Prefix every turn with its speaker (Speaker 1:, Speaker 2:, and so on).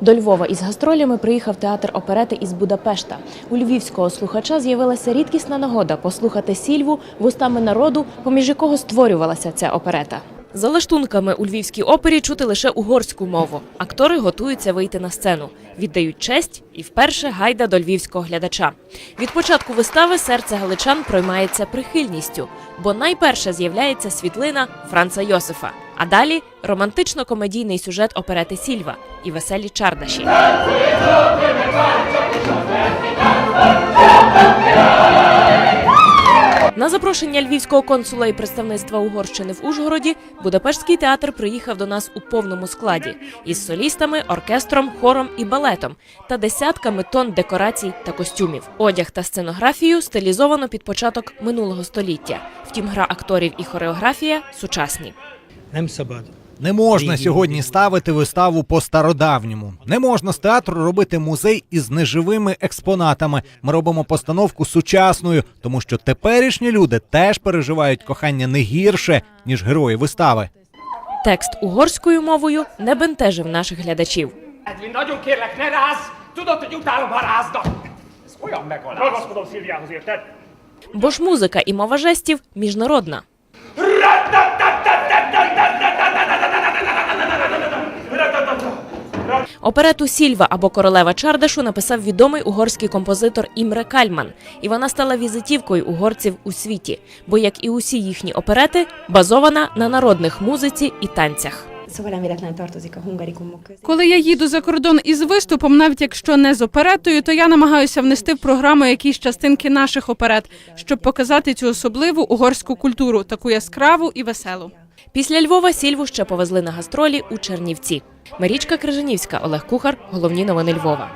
Speaker 1: До Львова із гастролями приїхав театр оперети із Будапешта. У львівського слухача з'явилася рідкісна нагода послухати сільву вустами народу, поміж якого створювалася ця оперета. За лаштунками у львівській опері чути лише угорську мову. Актори готуються вийти на сцену, віддають честь і вперше гайда до львівського глядача. Від початку вистави серце галичан проймається прихильністю, бо найперше з'являється світлина Франца Йосифа. А далі романтично-комедійний сюжет оперети Сільва і веселі чардаші. На запрошення львівського консула і представництва Угорщини в Ужгороді Будапештський театр приїхав до нас у повному складі із солістами, оркестром, хором і балетом та десятками тонн декорацій та костюмів. Одяг та сценографію стилізовано під початок минулого століття. Втім, гра акторів і хореографія сучасні.
Speaker 2: Не можна сьогодні ставити виставу по стародавньому. Не можна з театру робити музей із неживими експонатами. Ми робимо постановку сучасною, тому що теперішні люди теж переживають кохання не гірше ніж герої вистави.
Speaker 1: Tекст угорською мовою не бентежив наших глядачів. Бо ж музика і мова жестів міжнародна. Оперету Сільва або Королева Чардашу написав відомий угорський композитор Імре Кальман, і вона стала візитівкою угорців у світі, бо, як і усі їхні оперети, базована на народних музиці і танцях.
Speaker 3: Коли я їду за кордон із виступом, навіть якщо не з оперетою, то я намагаюся внести в програму якісь частинки наших оперет, щоб показати цю особливу угорську культуру, таку яскраву і веселу.
Speaker 1: Після Львова Сільву ще повезли на гастролі у Чернівці. Марічка Крижанівська, Олег Кухар. Головні новини Львова.